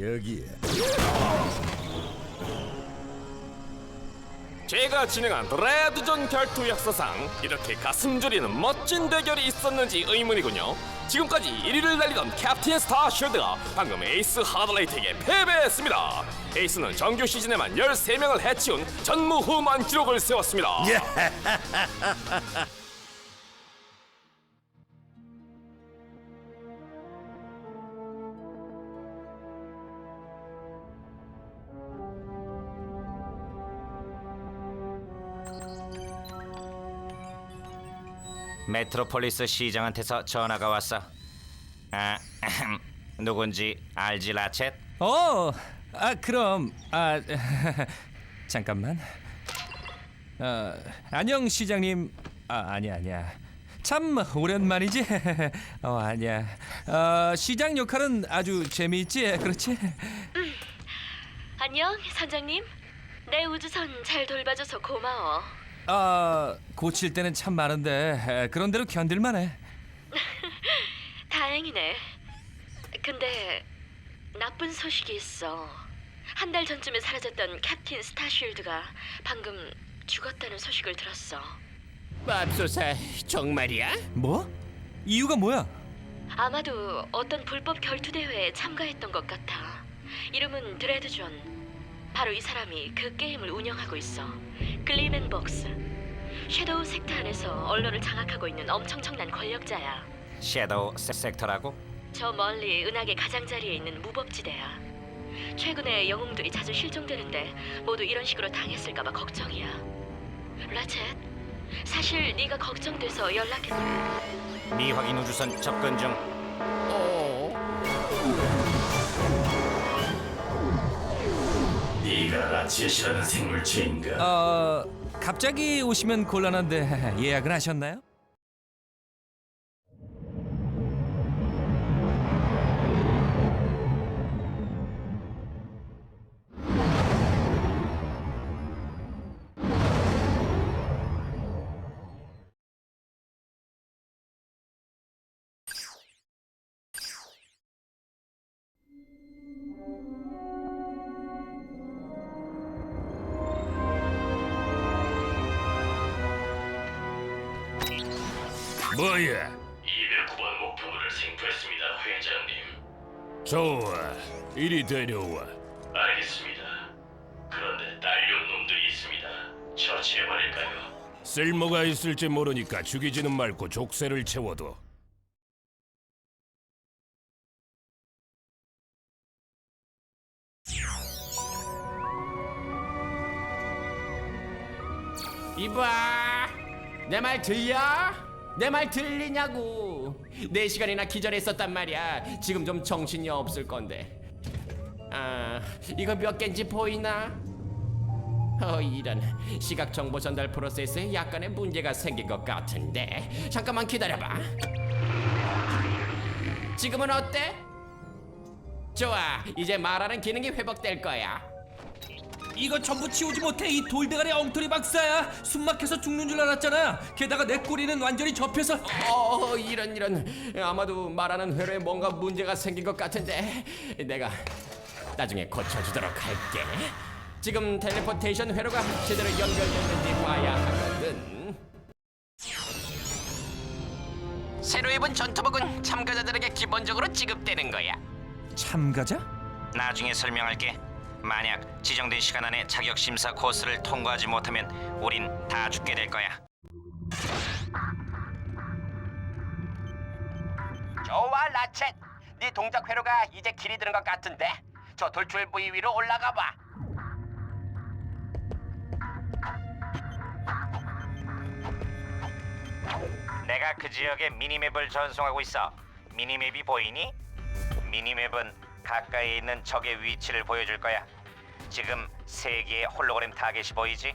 여기에 제가 진행한 레드존 결투 역사상 이렇게 가슴 졸이는 멋진 대결이 있었는지 의문이군요. 지금까지 1위를 달리던 캡틴 스타 쉴드가 방금 에이스 하드라이트에게 패배했습니다. 에이스는 정규 시즌에만 13명을 해치운 전무후무한 기록을 세웠습니다. 메트로폴리스 시장한테서 전화가 왔어. 아, 누군지 알지 라쳇? 어, 아 그럼 아 잠깐만. 어, 안녕 시장님. 아 아니야 아니야. 참 오랜만이지. 어 아니야. 어, 시장 역할은 아주 재미있지, 그렇지? 안녕, 선장님. 내 우주선 잘 돌봐줘서 고마워. 아 고칠 때는 참 많은데 에, 그런 대로 견딜만해. 다행이네. 근데 나쁜 소식이 있어. 한 달 전쯤에 사라졌던 캡틴 스타쉴드가 방금 죽었다는 소식을 들었어. 맙소사 정말이야? 뭐? 이유가 뭐야? 아마도 어떤 불법 결투 대회에 참가했던 것 같아. 이름은 드레드존. 바로 이 사람이 그 게임을 운영하고 있어. 글리맨 복스. 섀도우 섹터 안에서 언론을 장악하고 있는 엄청청난 권력자야. 섀도우 세- 섹터라고? 저 멀리 은하계 가장자리에 있는 무법지대야. 최근에 영웅들이 자주 실종되는데 모두 이런 식으로 당했을까봐 걱정이야. 라쳇, 사실 네가 걱정돼서 연락했는데 미확인 우주선 접근 중. 네가 라치엣이라는 생물체인가? 어 갑자기 오시면 곤란한데 예약은 하셨나요? 뭐야? 209번 목표물을 생포했습니다, 회장님. 좋아, 이리 데려와. 알겠습니다. 그런데 딸려온 놈들이 있습니다. 처치해버릴까요? 쓸모가 있을지 모르니까 죽이지는 말고 족쇄를 채워둬. 이봐 내 말 들려? 내 말 들리냐고. 네 시간이나 기절했었단 말이야. 지금 좀 정신이 없을 건데. 아 이거 몇 개인지 보이나? 어 이런 시각 정보 전달 프로세스에 약간의 문제가 생긴 것 같은데. 잠깐만 기다려봐. 지금은 어때? 좋아. 이제 말하는 기능이 회복될 거야 이거 전부 치우지 못해 이 돌대가리 엉터리 박사야 숨 막혀서 죽는 줄 알았잖아. 게다가 내 꼬리는 완전히 접혀서. 어 이런 이런. 아마도 말하는 회로에 뭔가 문제가 생긴 것 같은데. 내가 나중에 고쳐주도록 할게. 지금 텔레포테이션 회로가 제대로 연결됐는지 봐야 하거든. 새로 입은 전투복은 참가자들에게 기본적으로 지급되는 거야. 참가자? 나중에 설명할게. 만약 지정된 시간 안에 자격 심사 코스를 통과하지 못하면 우린 다 죽게 될 거야. 좋아 라쳇 네 동작 회로가 이제 길이 드는 것 같은데 저 돌출 부위 위로 올라가 봐 내가 그 지역에 미니맵을 전송하고 있어. 미니맵이 보이니? 미니맵은 가까이 있는 적의 위치를 보여줄 거야. 지금 세 개의 홀로그램 타겟이 보이지?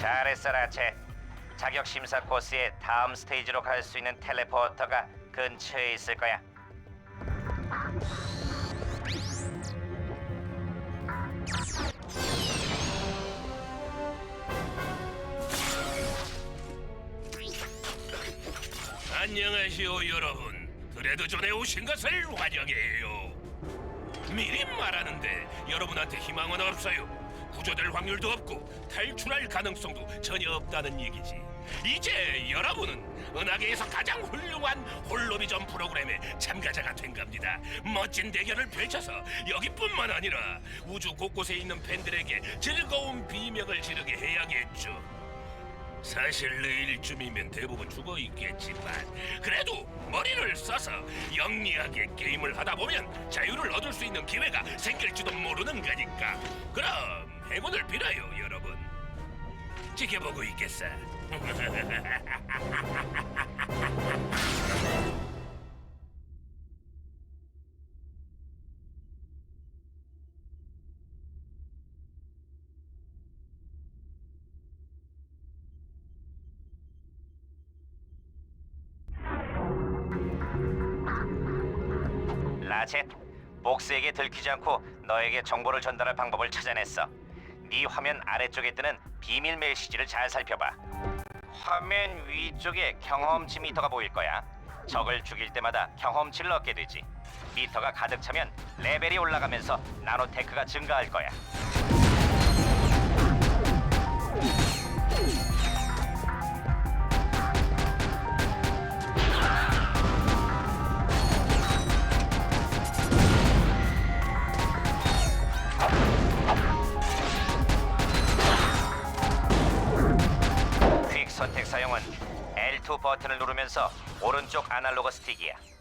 잘했어 라체. 자격 심사 코스의 다음 스테이지로 갈 수 있는 텔레포터가 근처에 있을 거야. 안녕하시오 여러분. 드레드존에 오신 것을 환영해요. 미리 말하는데 여러분한테 희망은 없어요. 구조될 확률도 없고 탈출할 가능성도 전혀 없다는 얘기지. 이제 여러분은 은하계에서 가장 훌륭한 홀로비전 프로그램의 참가자가 된 겁니다. 멋진 대결을 펼쳐서 여기뿐만 아니라 우주 곳곳에 있는 팬들에게 즐거운 비명을 지르게 해야겠죠. 사실 내일쯤이면 대부분 죽어 있겠지만 그래도 머리를 써서 영리하게 게임을 하다 보면 자유를 얻을 수 있는 기회가 생길지도 모르는 거니까 그럼 행운을 빌어요 여러분 지켜보고 있겠어 라쳇, 복스에게 들키지 않고 너에게 정보를 전달할 방법을 찾아냈어. 네 화면 아래쪽에 뜨는 비밀 메시지를 잘 살펴봐. 화면 위쪽에 경험치 미터가 보일 거야. 적을 죽일 때마다 경험치를 얻게 되지. 미터가 가득 차면 레벨이 올라가면서 나노테크가 증가할 거야. 버튼을 누르면서 오른쪽 아날로그 스틱이야.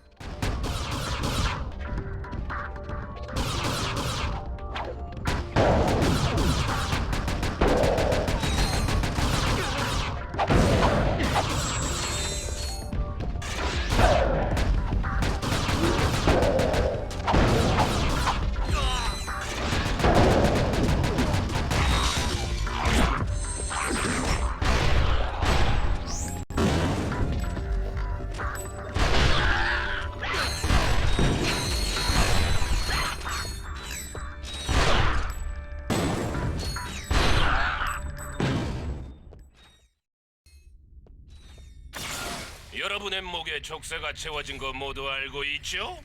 여러분의 목에 족쇄가 채워진 거 모두 알고 있죠?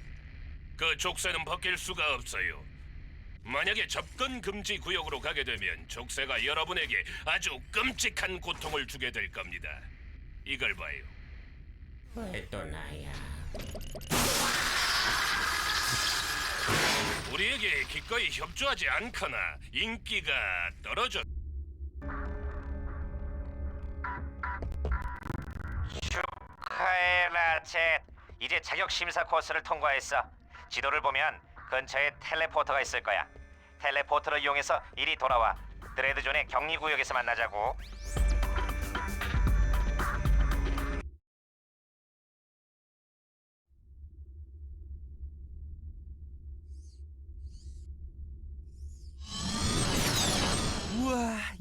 그 족쇄는 벗길 수가 없어요. 만약에 접근 금지 구역으로 가게 되면 족쇄가 여러분에게 아주 끔찍한 고통을 주게 될 겁니다. 이걸 봐요. 왜 또 나야? 우리에게 기꺼이 협조하지 않거나 인기가 떨어져 축 라쳇. 이제 자격 심사 코스를 통과했어. 지도를 보면 근처에 텔레포터가 있을 거야. 텔레포터를 이용해서 이리 돌아와. 드레드존의 격리 구역에서 만나자고.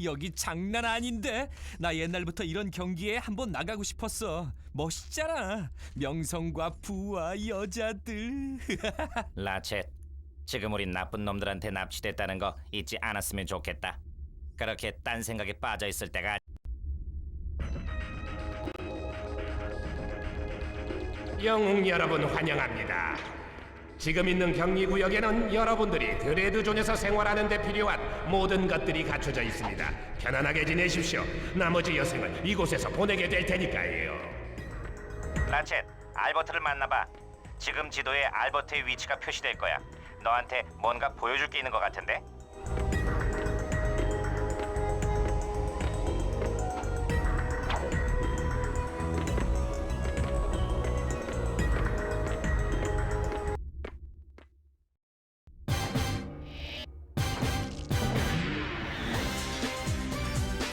여기 장난 아닌데 나 옛날부터 이런 경기에 한번 나가고 싶었어 멋있잖아 명성과 부와 여자들 라쳇, 지금 우린 나쁜 놈들한테 납치됐다는 거 잊지 않았으면 좋겠다. 그렇게 딴 생각에 빠져 있을 때가 영웅 여러분 환영합니다. 지금 있는 격리 구역에는 여러분들이 드레드존에서 생활하는 데 필요한 모든 것들이 갖춰져 있습니다. 편안하게 지내십시오. 나머지 여생은 이곳에서 보내게 될 테니까요. 라쳇, 알버트를 만나봐. 지금 지도에 알버트의 위치가 표시될 거야. 너한테 뭔가 보여줄 게 있는 것 같은데?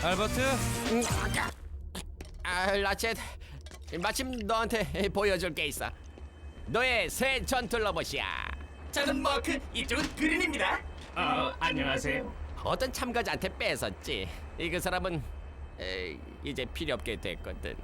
알버트 아, 라쳇, 마침 너한테 보여줄 게 있어. 너의 새 전투 로봇이야. 저는 마크 이쪽은 그린입니다 어떤 참가자한테 뺏었지. 이 그 사람은 에, 이제 필요 없게 됐거든.